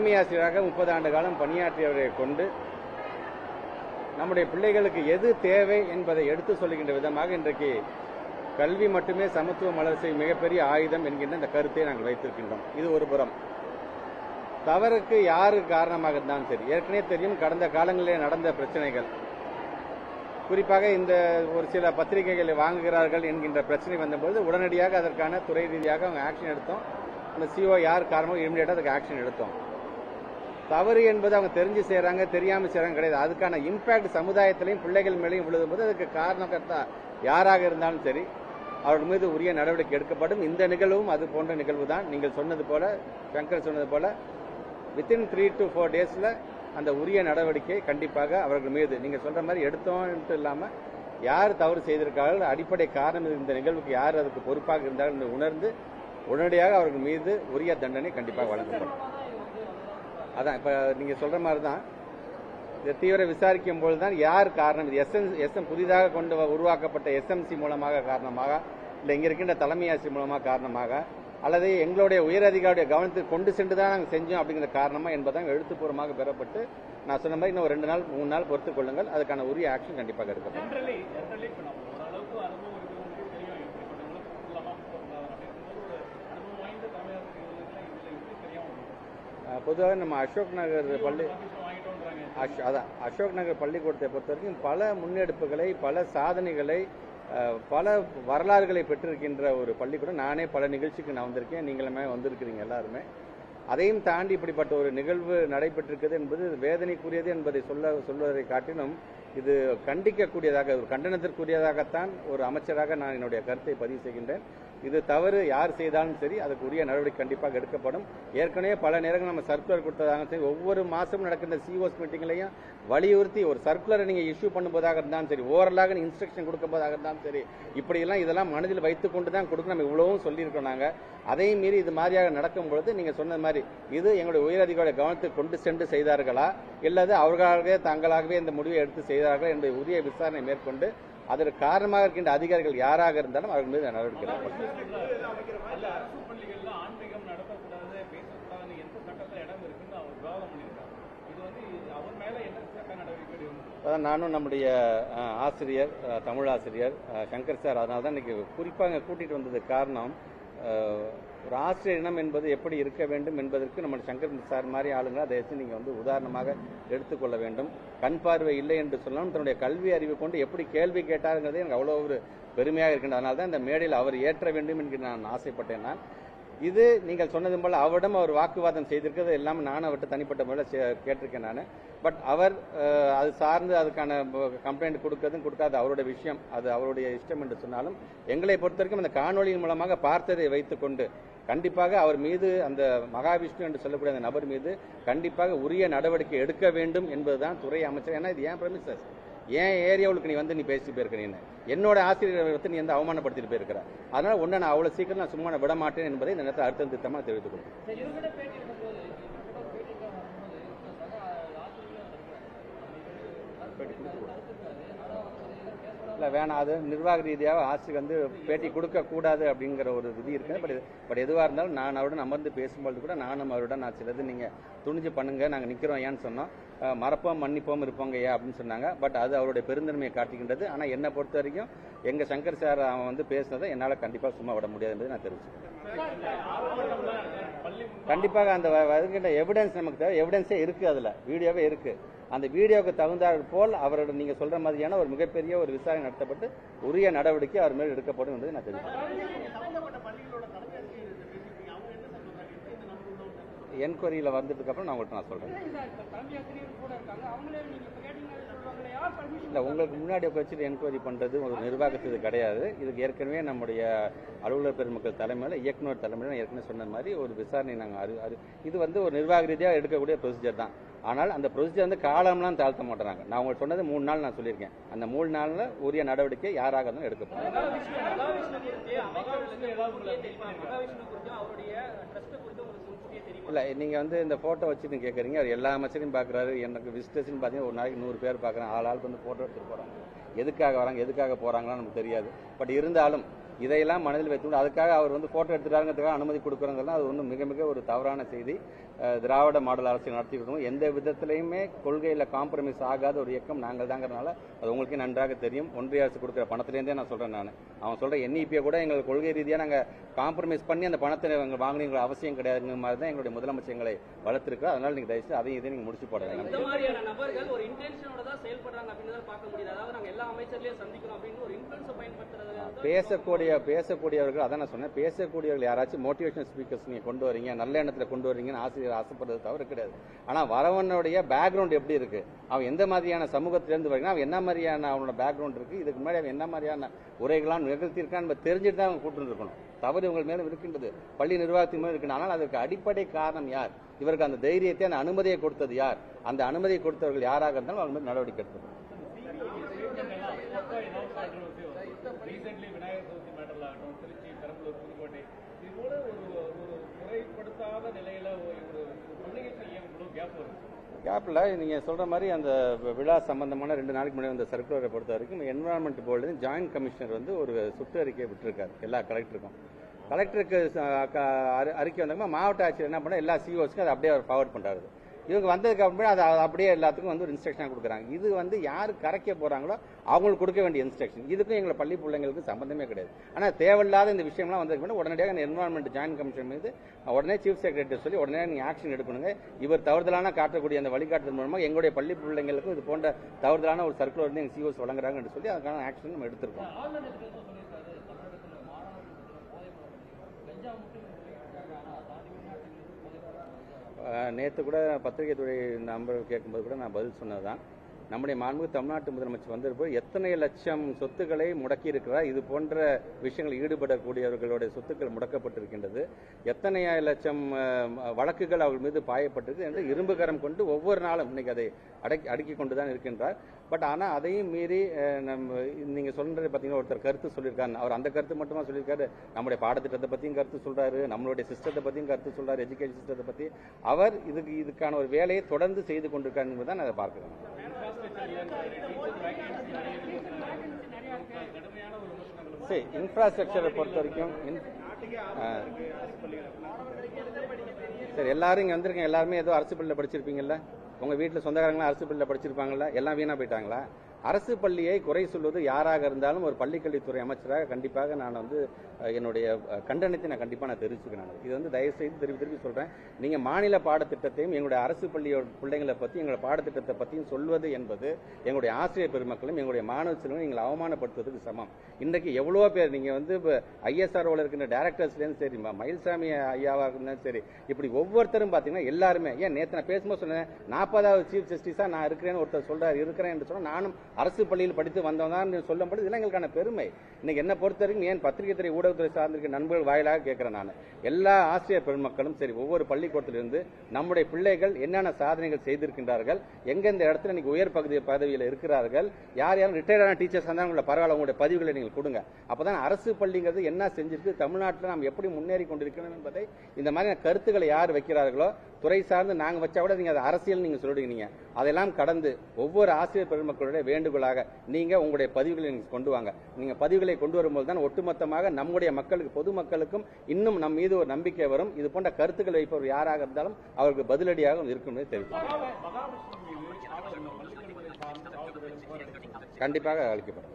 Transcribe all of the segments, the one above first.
தலைமை ஆசிரியராக முப்பது ஆண்டு காலம் பணியாற்றியவரை கொண்டு நம்முடைய பிள்ளைகளுக்கு எது தேவை என்பதை எடுத்து சொல்லுகின்ற விதமாக இன்றைக்கு கல்வி மட்டுமே சமத்துவ வளர்ச்சி மிகப்பெரிய ஆயுதம் என்கின்ற இந்த கருத்தை நாங்கள் வைத்திருக்கின்றோம். இது ஒரு புறம். தவறுக்கு யாரு காரணமாக இருந்தாலும் சரி. ஏற்கனவே தெரியும் கடந்த காலங்களிலே நடந்த பிரச்சனைகள். குறிப்பாக இந்த ஒரு சில பத்திரிகைகளை வாங்குகிறார்கள் என்கின்ற பிரச்சனை வந்தபோது உடனடியாக அதற்கான துறை ரீதியாக அவங்க ஆக்ஷன் எடுத்தோம். அந்த சிஓ யார் காரணமோ இமீடியட்டாக அதுக்கு ஆக்ஷன் எடுத்தோம். தவறு என்பது அவங்க தெரிஞ்சு செய்கிறாங்க தெரியாம செய்கிறாங்க கிடையாது. அதுக்கான இம்பாக்ட் சமுதாயத்திலையும் பிள்ளைகள் மேலேயும் விழுதும்போது அதுக்கு காரணக்கர்த்தா யாராக இருந்தாலும் சரி அவர்கள் மீது உரிய நடவடிக்கை எடுக்கப்படும். இந்த நிகழ்வும் அது போன்ற நிகழ்வு தான். நீங்கள் சொன்னது போல சங்கர் சொன்னது போல வித்தின் த்ரீ டு ஃபோர் டேஸ்ல அந்த உரிய நடவடிக்கை கண்டிப்பாக அவர்கள் மீது நீங்க சொல்ற மாதிரி எடுத்தோம்ட்டு இல்லாம யார் தவறு செய்திருக்கார்கள் அடிப்படை காரணம் இந்த நிகழ்வுக்கு யார் அதுக்கு பொறுப்பாக இருந்தார்கள் என்று உணர்ந்து உடனடியாக அவர்கள் மீது உரிய தண்டனை கண்டிப்பாக வழங்கப்படும். அதான் இப்ப நீங்க சொல்ற மாதிரி தான் இதை தீவிர விசாரிக்கும் போது தான் யார் காரணம்? இது எஸ்எம் எஸ்எம் புதிதாக கொண்டு வ- உருவாக்கப்பட்ட எஸ்எம்சி மூலமாக காரணமாக இல்லை இங்க இருக்கின்ற தலைமை ஆசிரியர் மூலமாக காரணமாக அல்லது எங்களுடைய உயரதிகாரியுடைய கவனத்துக்கு கொண்டு சென்று தான் நாங்கள் செஞ்சோம் அப்படிங்கிற காரணமா என்பதாக எழுத்துப்பூர்வமாக பெறப்பட்டு நான் சொன்ன மாதிரி இன்னும் ரெண்டு நாள் மூணு நாள் பொறுத்துக் கொள்ளுங்கள். அதுக்கான உரிய ஆக்ஷன் கண்டிப்பாக எடுக்கப்படும். பொதுவாக நம்ம அசோக் நகர் பள்ளி அஷ்- அதான் அசோக் நகர் பள்ளிக்கூடத்தை பொறுத்த வரைக்கும் பல முன்னெடுப்புகளை பல சாதனைகளை பல வரலாறுகளை பெற்றிருக்கின்ற ஒரு பள்ளிக்கூடம். நானே பல நிகழ்ச்சிக்கு நான் வந்திருக்கேன். நீங்களுமே வந்திருக்கிறீங்க எல்லாருமே. அதையும் தாண்டி இப்படிப்பட்ட ஒரு நிகழ்வு நடைபெற்றிருக்கிறது என்பது வேதனைக்குரியது என்பதை சொல்ல சொல்வதை காட்டிலும் இது கண்டிக்கக்கூடியதாக ஒரு கண்டனத்திற்குரியதாகத்தான் ஒரு அமைச்சராக நான் என்னுடைய கருத்தை பதிவு செய்கின்றேன். இது தவறு யார் செய்தாலும் சரி அதுக்கு உரிய நடவடிக்கை கண்டிப்பாக எடுக்கப்படும். ஏற்கனவே பல நேரங்கள் நம்ம சர்க்குலர் கொடுத்ததாக சரி ஒவ்வொரு மாதமும் நடக்கின்ற சிஓஸ் மீட்டிங்லையும் வலியுறுத்தி ஒரு சர்க்குலரை நீங்கள் இஷ்யூ பண்ணும்போதாக இருந்தாலும் சரி ஓரலாக இன்ஸ்ட்ரக்ஷன் கொடுக்கும்போதாக இருந்தாலும் சரி இப்படியெல்லாம் இதெல்லாம் மனதில் வைத்துக் கொண்டு தான் கொடுக்க நம்ம இவ்வளவும் சொல்லியிருக்கோம் நாங்கள் அதையும் மீறி இது மாதிரியாக நடக்கும் பொழுது நீங்கள் சொன்ன மாதிரி இது எங்களுடைய உயரதிகாரிய கவனத்துக்கு கொண்டு சென்று செய்தார்களா? இல்லது அவர்களாகவே தாங்களாகவே இந்த முடிவை எடுத்து செய்தார்களா என்பதை உரிய விசாரணை மேற்கொண்டு அதற்கு காரணமாக இருக்கின்ற அதிகாரிகள் யாராக இருந்தாலும் அவர்கள் மீது நடவடிக்கை அதான் நானும் நம்முடைய ஆசிரியர் தமிழ் ஆசிரியர் சங்கர் சார் அதனால தான் இன்னைக்கு குறிப்பாக கூட்டிகிட்டு வந்தது காரணம் ஒரு ஆசிரியர் இனம் என்பது எப்படி இருக்க வேண்டும் என்பதற்கு நம்ம சங்கர் சார் மாதிரி ஆளுங்க அதை வச்சு நீங்கள் வந்து உதாரணமாக எடுத்துக்கொள்ள வேண்டும். கண் பார்வை இல்லை என்று சொன்னாலும் தன்னுடைய கல்வி அறிவு கொண்டு எப்படி கேள்வி கேட்டாருங்கிறது எனக்கு அவ்வளோ ஒரு பெருமையாக இருக்கின்ற அதனால தான் இந்த மேடையில் அவர் ஏற்ற வேண்டும் என்று நான் ஆசைப்பட்டேன் நான். இது நீங்கள் சொன்னது போல அவரிடம் அவர் வாக்குவாதம் செய்திருக்கிறது எல்லாமே நான் அவர்கிட்ட தனிப்பட்ட முறையில் கேட்டிருக்கேன் நான். பட் அவர் அது சார்ந்து அதுக்கான கம்ப்ளைண்ட் கொடுக்கறதும் கொடுக்காத அவருடைய விஷயம் அது அவருடைய இஷ்டம் என்று சொன்னாலும் எங்களை பொறுத்த வரைக்கும் அந்த காணொளியின் மூலமாக பார்த்ததை வைத்துக்கொண்டு கண்டிப்பாக அவர் மீது அந்த மகாவிஷ்ணு என்று சொல்லக்கூடிய அந்த நபர் மீது கண்டிப்பாக உரிய நடவடிக்கை எடுக்க வேண்டும் என்பதுதான் துறை அமைச்சர். ஏன்னா இது ஏன் பிரமிசஸ் ஏன் ஏரியாவுக்கு நீ வந்து நீ பேசிட்டு போயிருக்க நீ என்னோட ஆசிரியரை வந்து நீ வந்து அவமானப்படுத்திட்டு போயிருக்கிற. அதனால உன்னை நான் அவ்வளவு சீக்கிரம் நான் சும்மா விட மாட்டேன் என்பதை இந்த நேரத்தில் அர்த்தம் திட்டமாக தெரிவித்துக் கொள்கிறேன் இவர்கிட்ட பேட்டி எடுக்கும்போது இவர்கிட்ட ஒரு பேட்டிக்கு வரும்போது இந்த சக ஆசிரியர்கள் இல்லை வேணாம். அது நிர்வாக ரீதியாக ஆசிரியர் வந்து பேட்டி கொடுக்க கூடாது அப்படிங்கிற ஒரு விதி இருக்கு. பட் பட் எதுவாக இருந்தாலும் நான் அவருடன் அமர்ந்து பேசும்பொழுது கூட நானும் அவருடன் நான் சிலது நீங்கள் துணிஞ்சு பண்ணுங்க நாங்கள் நிற்கிறோம் ஏன்னு சொன்னோம். மறப்போம் மன்னிப்போம் இருப்போங்க ஏன் அப்படின்னு சொன்னாங்க. பட் அது அவருடைய பெருந்தன்மையை காட்டுகின்றது ஆனால் என்னை பொறுத்த வரைக்கும் எங்கள் சங்கர் சார் அவன் வந்து பேசினதை என்னால் கண்டிப்பாக சும்மா விட முடியாது என்பதை நான் தெரிவிச்சுக்கிறேன். கண்டிப்பாக அந்த வருகின்ற எவிடன்ஸ் நமக்கு தேவை. எவிடன்ஸே இருக்கு அதுல. வீடியோவே இருக்கு. அந்த வீடியோவுக்கு தகுந்தாற் போல் அவரோட நீங்க சொல்ற மாதிரியான ஒரு மிகப்பெரிய ஒரு விசாரணை நடத்தப்பட்டு உரிய நடவடிக்கை அவர் மேல் எடுக்கப்படும் என்பதை நான் தெரிவிக்கிறேன். என்கொயரியில வந்ததுக்கு அப்புறம் நான் உங்கள்கிட்ட நான் பர்மிஷன் இல்ல உங்களுக்கு முன்னாடி வச்சுட்டு என்கொயரி பண்றது ஒரு நிர்வாகத்துக்கு கிடையாது. இதுக்கு ஏற்கனவே நம்முடைய அலுவலர் பெருமக்கள் தலைமையில இயக்குனர் தலைமையில நான் ஏற்கனவே சொன்ன மாதிரி ஒரு விசாரணை நாங்க அறி அறி- இது வந்து ஒரு நிர்வாக ரீதியாக எடுக்கக்கூடிய ப்ரொசீஜர் தான். ஆனால் அந்த ப்ரொசீஜர் வந்து காலம்லாம் தாழ்த்த மாட்டாங்க நான் உங்களுக்கு சொன்னது மூணு நாள் நான் சொல்லியிருக்கேன். அந்த மூணு நாள்ல உரிய நடவடிக்கை யாராக இருந்தாலும் எடுக்கப்படும் மகாவிஷ்ணு இல்லை நீங்கள் வந்து இந்த ஃபோட்டோ வச்சு நீங்கள் கேட்குறீங்க அவர் எல்லா அமைச்சரையும் பார்க்குறாரு எனக்கு விசிட்டர்ஸ் பார்த்தீங்கன்னா ஒரு நாளைக்கு நூறு பேர் பாக்குறேன் ஆள் ஆளுக்கு வந்து ஃபோட்டோ எடுத்துட்டு போகிறாங்க எதுக்காக வராங்க எதுக்காக போறாங்கன்னு நமக்கு தெரியாது. பட் இருந்தாலும் இதையெல்லாம் மனதில் வைத்துக்கொண்டு அதுக்காக அவர் வந்து ஃபோட்டோ எடுத்துட்டாருங்கிறதுக்காக அனுமதி கொடுக்குறதெல்லாம் அது ஒன்று மிக மிக ஒரு தவறான செய்தி. திராவிட மாடல் அரசு நடத்திட்டு இருக்கோம் எந்த விதத்திலையுமே கொள்கையில காம்ப்ரமைஸ் ஆகாத ஒரு இயக்கம் நாங்கள் தாங்கிறதுனால அது உங்களுக்கே நன்றாக தெரியும். ஒன்றிய அரசு கொடுக்குற பணத்திலேருந்தே நான் சொல்றேன் நான். அவன் சொல்ற என்இபியை கூட எங்கள் கொள்கை ரீதியாக நாங்கள் காம்ப்ரமைஸ் பண்ணி அந்த பணத்தை எங்க வாங்கினீங்க அவசியம் கிடையாதுங்கிற மாதிரி தான் எங்களுடைய முதலமைச்சர் எங்களை வளர்த்துருக்கோம் அதனால நீங்க தயவுசெய்து அதையும் இதையும் நீங்க முடிச்சு போட வேண்டாம் இந்த மாதிரியான நபர்கள் ஒரு இன்டென்ஷனோட தான் செயல்படுறாங்க அப்படின்னு தான் பார்க்க முடியுது. அதாவது நாங்க எல்லா அமைச்சர்களையும் சந்திக்கிறோம் அப்படின்னு ஒரு இன்ஃபுளுன்ஸை பயன்படுத்துறது பேசக்கூடிய பேசக்கூடியவர்கள் அதான் நான் சொன்னேன் பேசக்கூடியவர்கள் யாராச்சும் மோட்டிவேஷனல் ஸ்பீக்கர்ஸ் நீங்க கொண்டு வரீங்க நல்ல எண்ணத்துல கொண்டு வரீங்கன்னு ஆசிரியர் ஆசைப்படுறது தவிர கிடையாது. ஆனா வரவனுடைய பேக்ரவுண்ட் எப்படி இருக்கு? அவன் எந்த மாதிரியான சமூகத்திலிருந்து வரீங்கன்னா அவன் என்ன மாதிரியான அவனோட பேக்ரவுண்ட் இருக்கு? இதுக்கு முன்னாடி அவன் என்ன மாதிரியான உரைகளாம் நிகழ்த்தியிருக்கான்னு நம்ம தெரிஞ்சுட்டு தான் அவன் கூட்டு இருக்கணும் தவறு இவங்க மேலும் இருக்கின்றது. பள்ளி நிர்வாகத்தின் மேலும் இருக்கு ஆனால் அதற்கு அடிப்படை காரணம் யார்? இவருக்கு அந்த தைரியத்தை அந்த அனுமதியை கொடுத்தது யார்? அந்த அனுமதியை கொடுத்தவர்கள் யாராக இருந்தாலும் அவங்க மீது நடவடிக்கை எடுத்துக்கணும். ரீசென்ட்லி விநாயகர் சதுர்த்தி மேட்டர்ல ஆகட்டும் திருச்சி பெரம்பலூர் புதுக்கோட்டை இது கூட ஒரு ஒரு முறைப்படுத்தாத நிலையில ஒரு ஒரு பண்டிகைக்கு ஏன் இவ்வளவு கேப் வருது கேப்ல நீங்க சொல்ற மாதிரி அந்த விழா சம்பந்தமான ரெண்டு நாளைக்கு முன்னாடி அந்த சர்க்குலரை பொறுத்த வரைக்கும் என்வரான்மெண்ட் போர்டு ஜாயின்ட் கமிஷனர் வந்து ஒரு சுற்றறிக்கையை விட்டுருக்காரு. எல்லா கலெக்டருக்கும் கலெக்டருக்கு அறிக்கை வந்தாங்க மாவட்ட ஆட்சியர் என்ன பண்ண எல்லா சிஓஸ்க்கும் அதை அப்படியே அவர் ஃபார்வர்ட் பண்றாரு. இவங்க வந்ததுக்கு அப்புறம் அதை அப்படியே எல்லாத்துக்கும் வந்து ஒரு இன்ஸ்ட்ரக்ஷன் கொடுக்குறாங்க. இது வந்து யார் கரைக்க போறாங்களோ அவங்களுக்கு கொடுக்க வேண்டிய இன்ஸ்ட்ரக்ஷன் இதுக்கும் எங்களை பள்ளி பிள்ளைங்களுக்கு சம்பந்தமே கிடையாது. ஆனால் தேவையில்லாத இந்த விஷயம்லாம் வந்ததுக்கு முன்னாடி உடனடியாக இந்த என்வரான்மெண்ட் ஜாயின் கமிஷன் மீது உடனே சீஃப் செக்ரட்டரி சொல்லி உடனே நீங்கள் ஆக்ஷன் எடுக்கணுங்க. இவர் தவறுதலான காட்டக்கூடிய அந்த வழிகாட்டுதல் மூலமாக எங்களுடைய பள்ளி பிள்ளைங்களுக்கும் இது போன்ற தவறுதலான ஒரு சர்க்குலர் வந்து எங்கள் சிஓஸ் வழங்குறாங்கன்னு சொல்லி அதுக்கான ஆக்ஷன் நம்ம எடுத்திருக்கோம். நேற்று கூட பத்திரிகை துறை நம்பர் கேட்கும்போது கூட நான் பதில் சொன்னதுதான். நம்முடைய மாண்பு தமிழ்நாட்டு முதலமைச்சர் வந்திருப்போ எத்தனை லட்சம் சொத்துக்களை முடக்கி இருக்கிறார் இது போன்ற விஷயங்கள் ஈடுபடக்கூடியவர்களுடைய சொத்துக்கள் முடக்கப்பட்டிருக்கின்றது. எத்தனை லட்சம் வழக்குகள் அவர்கள் மீது பாயப்பட்டிருக்கு என்று இரும்பு கரம் கொண்டு ஒவ்வொரு நாளும் இன்னைக்கு அதை அடக்கி அடுக்கி கொண்டு தான் இருக்கின்றார். பட் ஆனால் அதையும் மீறி நம்ம நீங்கள் சொல்றது பார்த்தீங்கன்னா ஒருத்தர் கருத்து சொல்லியிருக்காரு. அவர் அந்த கருத்து மட்டுமா சொல்லியிருக்காரு? நம்முடைய பாடத்திட்டத்தை பற்றியும் கருத்து சொல்கிறாரு நம்மளுடைய சிஸ்டத்தை பற்றியும் கருத்து சொல்கிறார் எஜுகேஷன் சிஸ்டத்தை பற்றி அவர் இதுக்கு இதுக்கான ஒரு வேலையை தொடர்ந்து செய்து கொண்டிருக்காரு தான் அதை பார்க்குறேன். சரி இன்ஃப்ராஸ்ட்ரக்சரை பொறுத்த வரைக்கும். சார் எல்லாரும் இங்க வந்திருக்கேன் எல்லாருமே ஏதோ அரசு பள்ளியில் படிச்சிருப்பீங்கல்ல? உங்க வீட்டுல சொந்தக்காரங்களாம் அரசு பள்ளியில் படிச்சிருப்பாங்கல்ல? எல்லாம் வீணா போயிட்டாங்களா? அரசு பள்ளியை குறை சொல்வது யாராக இருந்தாலும் ஒரு பள்ளிக்கல்வித்துறை அமைச்சராக கண்டிப்பாக நான் வந்து என்னுடைய கண்டனத்தை நான் கண்டிப்பாக நான் தெரிவிச்சுக்கிறேன் இது வந்து தயவு செய்து திருப்பி திருப்பி சொல்கிறேன் நீங்கள் மாநில பாடத்திட்டத்தையும் எங்களுடைய அரசு பள்ளியோட பிள்ளைங்களை பற்றி எங்களுடைய பாடத்திட்டத்தை பற்றியும் சொல்வது என்பது எங்களுடைய ஆசிரியர் பெருமக்களும் எங்களுடைய மாணவ செல்வங்களும் எங்களை அவமானப்படுத்துவதற்கு சமம். இன்றைக்கு எவ்வளோ பேர் நீங்கள் வந்து ஐஎஸ்ஆர்ஓவில் இருக்கின்ற டேரக்டர்ஸ்லேருந்து சரி மயில்சாமி ஐயாவாக இருந்தாலும் சரி இப்படி ஒவ்வொருத்தரும் பார்த்தீங்கன்னா எல்லாருமே ஏன் நேற்று நான் பேசும்போது சொன்னேன் நாற்பதாவது சீஃப் ஜஸ்டிஸாக நான் இருக்கிறேன்னு ஒருத்தர் சொல்கிறார் இருக்கிறேன் என்று சொன்னால் நானும் அரசு பள்ளியில் படித்து வந்தவன் தான் சொல்லும்போது இதெல்லாம் எங்களுக்கான பெருமை. இன்னைக்கு என்ன பொறுத்த வரைக்கும் ஏன் பத்திரிகை துறை ஊடகத்துறை சார்ந்திருக்க நண்பர்கள் வாயிலாக கேட்கிறேன் நான். எல்லா ஆசிரியர் பெருமக்களும் சரி ஒவ்வொரு பள்ளிக்கூடத்திலிருந்து நம்முடைய பிள்ளைகள் என்னென்ன சாதனைகள் செய்திருக்கின்றார்கள் எங்கெந்த இடத்துல இன்னைக்கு உயர் பகுதி பதவியில் இருக்கிறார்கள் யார் யாரும் ரிட்டையர்டான டீச்சர்ஸ் இருந்தாலும் உங்களை பரவாயில்ல உங்களுடைய பதிவுகளை நீங்கள் கொடுங்க. அப்பதான் அரசு பள்ளிங்கிறது என்ன செஞ்சிருக்கு தமிழ்நாட்டில் நாம் எப்படி முன்னேறி கொண்டிருக்கணும் என்பதை இந்த மாதிரி கருத்துக்களை யார் வைக்கிறார்களோ துறை சார்ந்து நாங்கள் வச்சா கூட நீங்கள் அதை அரசியல் நீங்கள் சொல்லிடுங்க அதெல்லாம் கடந்து ஒவ்வொரு ஆசிரியர் பெருமக்களுடைய வேண்டுகோளாக நீங்கள் உங்களுடைய பதிவுகளை நீங்கள் கொண்டு வாங்க. நீங்கள் பதிவுகளை கொண்டு வரும்போது தான் ஒட்டுமொத்தமாக நம்முடைய மக்களுக்கு பொதுமக்களுக்கும் இன்னும் நம் மீது ஒரு நம்பிக்கை வரும். இது போன்ற கருத்துக்கள் வைப்பவர் யாராக இருந்தாலும் அவருக்கு பதிலடியாக இருக்கும் என்று கண்டிப்பாக அளிக்கப்படும்.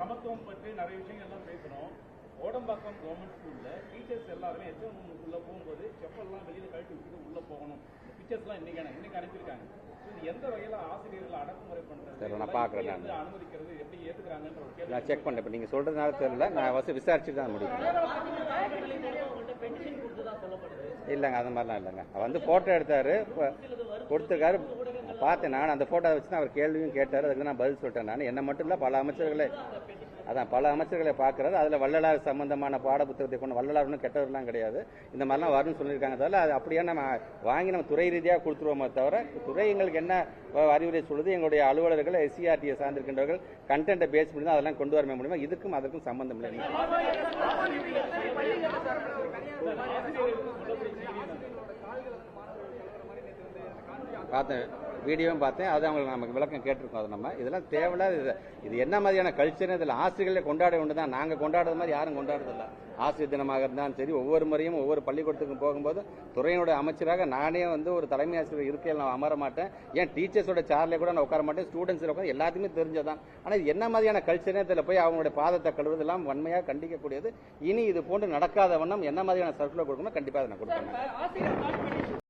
சமத்துவம் பற்றி நிறைய விஷயங்கள் ஓடம்பாக்கம் கவர்மெண்ட் ஸ்கூல்ல டீச்சர்ஸ் எல்லாருமே எச்எம் உள்ள போகும்போது செப்பல்லாம் வெளியில கழட்டி விட்டுட்டு உள்ள போகணும். பிக்சர்ஸ் எல்லாம் இன்னைக்கு இன்னைக்கு அனுப்பியிருக்காங்க. So, இது எந்த வகையில ஆசிரியர்கள் அடக்குமுறை பண்றது? சரி, நான் பார்க்கறேன் நான். வந்து அனுமதிக்கிறது எப்படி ஏத்துக்கிறாங்கன்ற ஒரு கேள்வி நான் செக் பண்ணேன் இப்போ நீங்க சொல்றதுனால தெரியல. நான் வசதி விசாரிச்சுட்டு தான் முடியும் இல்லைங்க அந்த மாதிரிலாம் இல்லைங்க. அவர் வந்து போட்டோ எடுத்தாரு. இப்ப கொடுத்துருக்காரு. பார்த்தேன் நான் அந்த போட்டோ வச்சு தான் அவர் கேள்வியும் கேட்டாரு. அதுக்கு நான் பதில் சொல்லிட்டேன். நான் என்ன மட்டும் இல்லை பல அமைச்சர்களை அதான் பல அமைச்சர்களை பார்க்கறாரு அதுல வள்ளலார் சம்பந்தமான பாட புத்தகத்தை கொண்டு வள்ளலார்னு கெட்டவர்லாம் கிடையாது. இந்த மாதிரிலாம் வரும்னு சொல்லியிருக்காங்க தவிர அது அப்படியே நம்ம வாங்கி நம்ம துறை ரீதியாக கொடுத்துருவோமே தவிர துறை எங்களுக்கு என்ன அறிவுரை சொல்லுது எங்களுடைய அலுவலர்கள் எஸ்சிஆர்டியை சார்ந்திருக்கின்றவர்கள் கண்டென்ட்டை பேஸ் பண்ணி தான் அதெல்லாம் கொண்டு வரமே முடியுமா இதுக்கும் அதற்கும் சம்பந்தம் இல்லை. பார்த்தேன். வீடியோவும் பார்த்தேன். அது அவங்களுக்கு நமக்கு விளக்கம் கேட்டிருக்கோம். அது நம்ம இதெல்லாம் தேவையில்லாத இது. இது என்ன மாதிரியான கல்ச்சர் இதில் ஆசிரியர்களே கொண்டாட வேண்டும் தான் நாங்கள் கொண்டாடுறது மாதிரி யாரும் கொண்டாடுறதில்ல. ஆசிரியர் தினமாக இருந்தாலும் சரி ஒவ்வொரு முறையும் ஒவ்வொரு பள்ளிக்கூடத்துக்கும் போகும்போது துறையினோட அமைச்சராக நானே வந்து ஒரு தலைமை ஆசிரியர் இருக்கையில் நான் அமர மாட்டேன். ஏன் டீச்சர்ஸோட சார்லேயே கூட நான் உட்கார மாட்டேன். ஸ்டூடெண்ட்ஸில் உட்கார எல்லாத்தையுமே தெரிஞ்சதான் ஆனால் இது என்ன மாதிரியான கல்ச்சர் இதில் போய் அவங்களுடைய பாதத்தை கழுவுறதெல்லாம் வன்மையாக கண்டிக்கக்கூடியது. இனி இது போன்று நடக்காத வண்ணம் என்ன மாதிரியான சர்க்குலர் கொடுக்கணும் கண்டிப்பாக அதை நான் கொடுப்பேன்